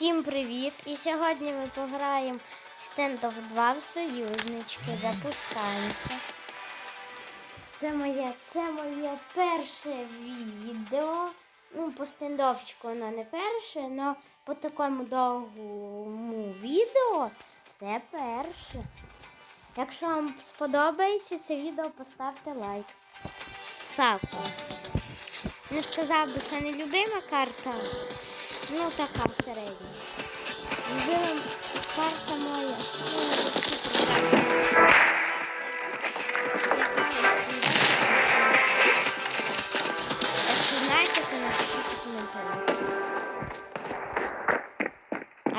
Всім привіт! І сьогодні ми пограємо в Standoff 2 в союзнички. Запускаємося. Це моє, це моє перше відео. Ну, по стендовчику воно не перше, але по такому довгому відео це перше. Якщо вам сподобається це відео, поставте лайк. Саку. Не сказав би, це не любима карта. Ну, така середня. Любима карта моя.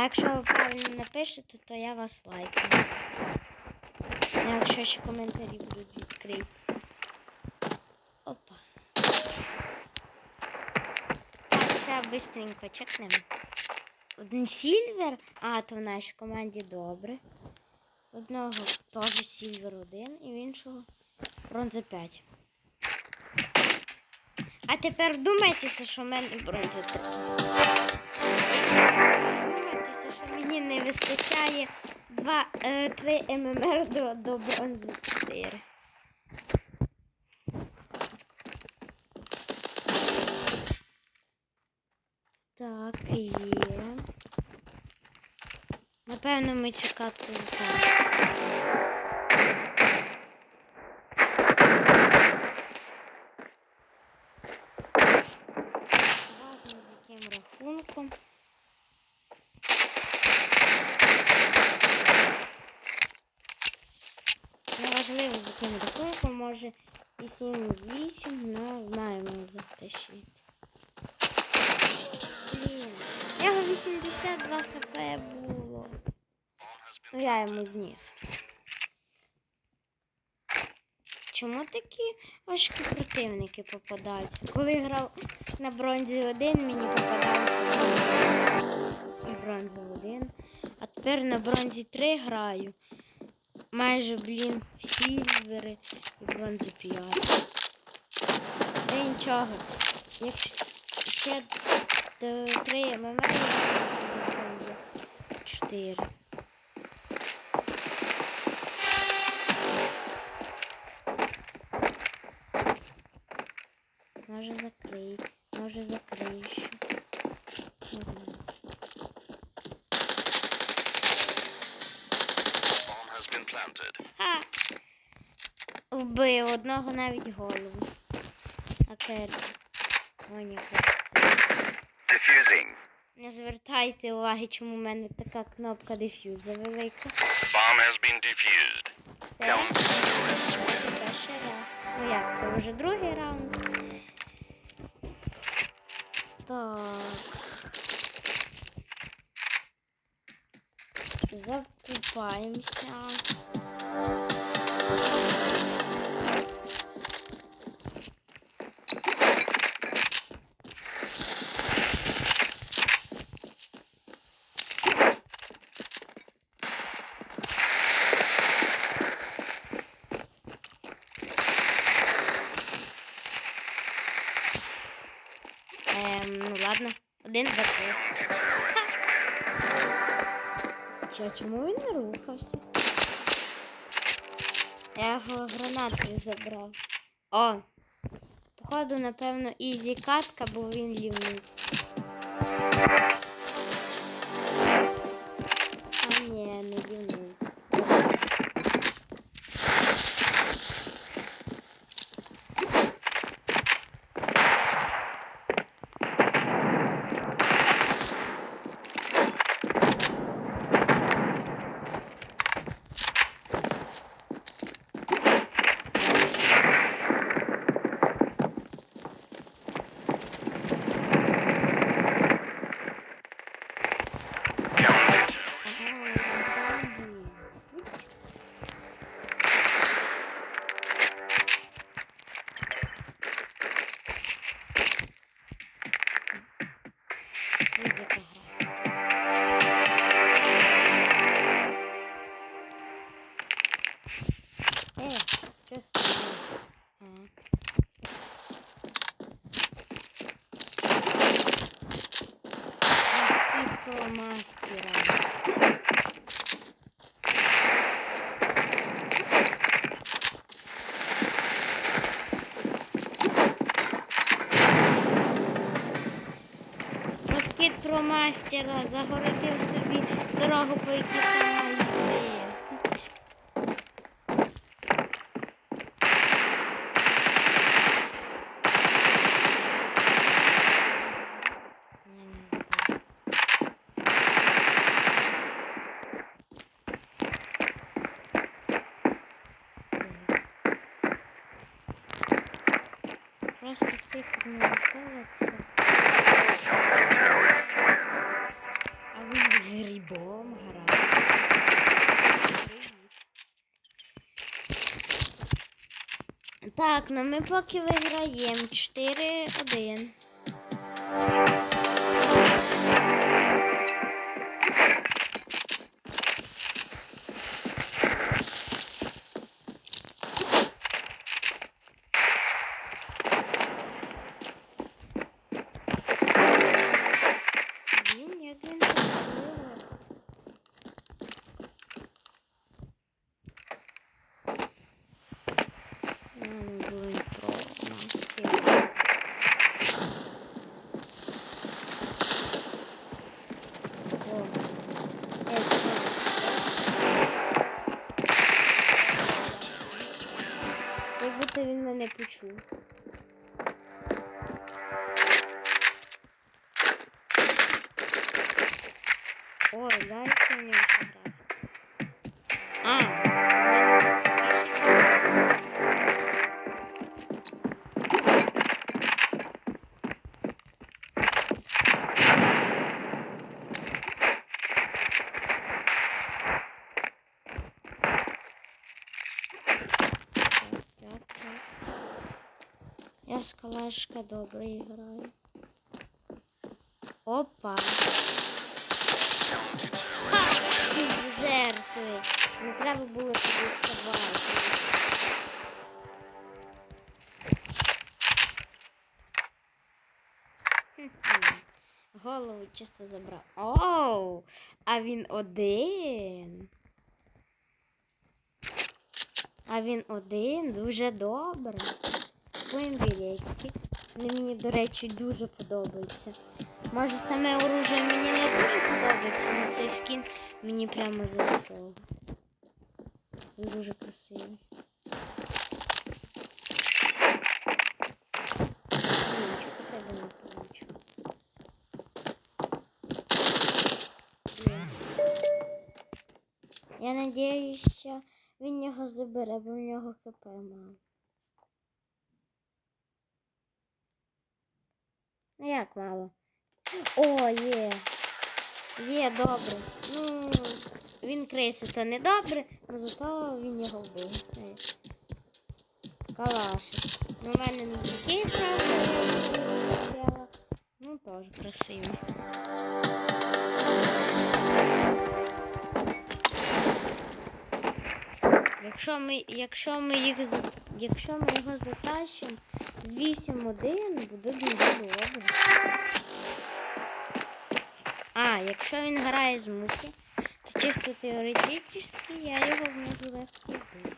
А якщо ви правильно напишете, то я вас лайкаю. А якщо ще коментарі будуть відкриті. Опа. Так, ще быстренько чекнемо. Один сільвер. А, то в нашій команді добре. Одного теж сільвер один і в іншого бронза 5. А тепер думайтеся, що в мене бронза 3. Думайтеся, що мені не вистачає 2, е, 3 ММР до, до бронзи 4. Так, є. Напевно, ми цю катку летаємо. Важно, з яким рахунком. Неважливо, з яким рахунком, може і 7 з 8, але маємо затащити. Блін, в 82 хп було. Я йому зніс. Чому такі важкі противники попадаються? Коли грав на бронзі 1, мені попадався і бронза 1. А тепер на бронзі 3 граю. Майже, блін, сільвери і бронзі 5. Та нічого. Якщо ще до 3 ММ, бронза 4. Вбив одного навіть голову. А Керрі. О. Не звертайте уваги, чому в мене така кнопка дефюза велика. Bomb has been defused. Це перший раунд. Ну як, це вже другий раунд. Так. Закупаємося. Ем, ну ладно. Один, два, три. Ха! Чому він не рухався? Я його гранатою забрав. О! Походу, напевно, ізі катка, бо він лівний. Що стоїть? Мастера. Про мастера загородив собі дорогу, по якій йти. Ні, не вбив. Просто цифр не виходить. А він з грибом. Так, ну ми поки виграємо 4-1. Я з калашка добре граю. Опа. Ха! Ти жертви. Не треба було тобі вставати. Голову чисто забрав. Оу! А він один. А він один дуже добре. Купуємо білетики. Вони мені, до речі, дуже подобаються. Може саме оружие мені не дуже подобається, але цей скін мені прямо зайшов. Він дуже красивий. Я надіюся, він його забере, бо в нього хп мало. Ну як мало? О, є. Є, добре. Ну, він криється, це не добре, але зато він його вбив. Калашик. Ну, мене не такий правда. Ну, теж красивий. Якщо ми, якщо ми їх якщо ми його затащимо з 8-1, буде дуже добре. А, якщо він грає з мухи, то чисто теоретично я його внизу легко вбив.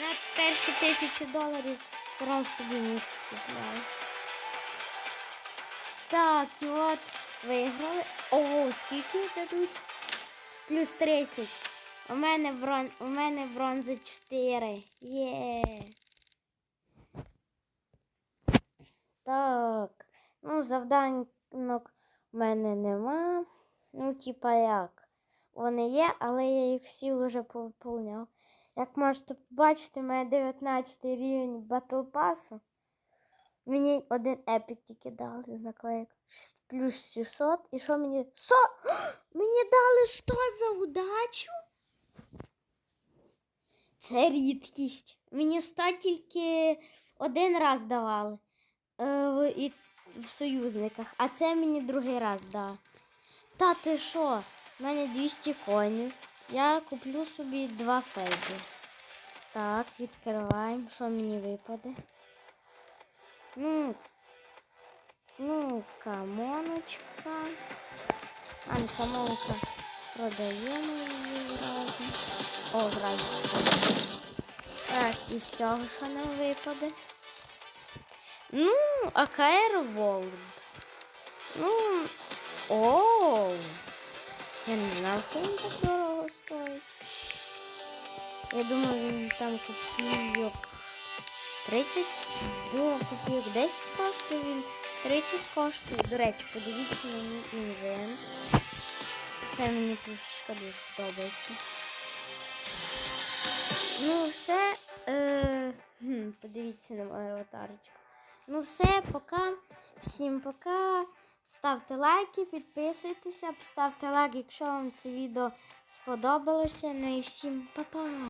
На перші тисячі доларів раз собі місце купляю. Так, і от виграли. О, скільки дадуть? Плюс 30. У мене брон... у мене бронза 4. Є. Так. Ну, завданок у мене нема. Ну, типа як. Вони є, але я їх всі вже поповняв. Як можете побачити, у мене 19 рівень Battle Pass. Мені один епік тільки дали з наклеїк. Ш- Плюс 600. І що мені? 100! Мені дали 100 за удачу. Це рідкість. Мені 100 тільки один раз давали е, в, і, в союзниках, а це мені другий раз дав. Та ти що? У мене 200 конів. Я куплю собі два фейки. Так, відкриваємо. Що мені випаде? Ну, ну, камоночка. А, не камонка. Продаємо її зразу. О, зразу. Так, і з цього що нам випаде? Ну, АКР Волд. Ну, о, я не знав, що він так дорого стоїть. Я думаю, він там копійок 30, ну, копійок 10 коштує, він 30 коштує. До речі, подивіться на інвент. Це мені трішечка дуже подобається. Ну, все. Е, хм, подивіться на мою аватарочку. Ну, все, пока. Всім пока. Ставте лайки, підписуйтеся, поставте лайк, якщо вам це відео сподобалося. Ну і всім па-па!